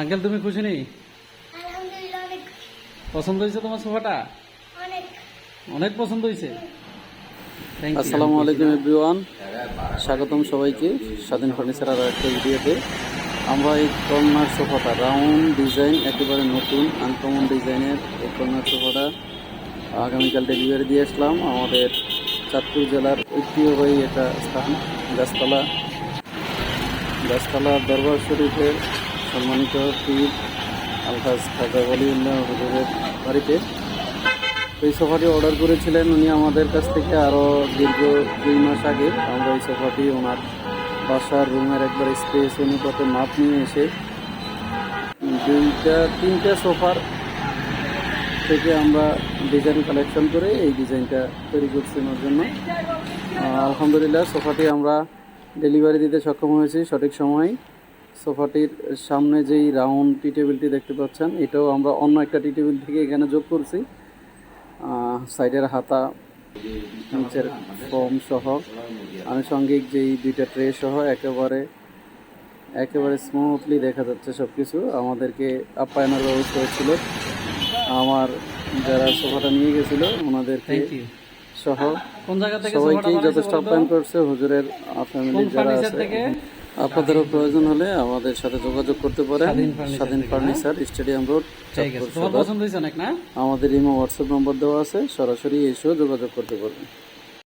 Uncle তুমি খুশি নেই? পছন্দ হয়েছে তোমার সোফাটা? অনেক। অনেক পছন্দ হয়েছে? আসসালামু আলাইকুম এভরিওয়ান স্বাগতম সবাইকে স্বাধীন ফার্নিচার আর একটা ভিডিওতে। আমরা এই কর্নার সোফাটা রাউন্ড ডিজাইন একেবারে নতুন আনকমন ডিজাইনের এই কর্নার সোফাটা আগামীকাল ডেলিভারি দিয়ে আসলাম। আমাদের চাঁদপুর জেলার ঐতিহ্যবাহী এটা স্থান গাছতলা। গাছতলা দরবার শরীফের সম্মানিত পীর আলহাজ খাজা উল্লাহ হুজুরের বাড়িতে। এই সোফাটি অর্ডার করেছিলেন উনি আমাদের কাছ থেকে আরও দীর্ঘ দুই মাস আগে। আমরা এই সোফাটি ওনার বাসার রুমের একবার স্পেস অনুপাতে মাপ নিয়ে এসে দুইটা, তিনটা সোফার থেকে আমরা ডিজাইন কালেকশন করে এই ডিজাইনটা তৈরি করছি ওনার জন্য। আলহামদুলিল্লাহ, সোফাটি আমরা ডেলিভারি দিতে সক্ষম হয়েছি সঠিক সময়। সোফাটির সামনে যেই রাউন্ড টি টেবিলটি দেখতে পাচ্ছেন এটাও আমরা অন্য একটা টি টেবিল থেকে এখানে যোগ করছি। সাইডের হাতা নিচের ফোম সহ আনুষঙ্গিক যেই দুইটা ট্রে সহ একেবারে একেবারে স্মুথলি দেখা যাচ্ছে সব কিছু আমাদেরকে আপ্যায়নের ব্যবস্থা হচ্ছিল আমার যারা সোফাটা নিয়ে গেছিল ওনাদেরকে সহ সবাইকেই যথেষ্ট আপ্যায়ন করছে। হুজুরের ফ্যামিলি কোন যারা আছে আপনাদেরও প্রয়োজন হলে আমাদের সাথে যোগাযোগ করতে পারেন। Swadhin furniture furniture stadium road আমাদের ইমো হোয়াটসঅ্যাপ নম্বর দেওয়া আছে সরাসরি এসেও যোগাযোগ করতে পারবেন।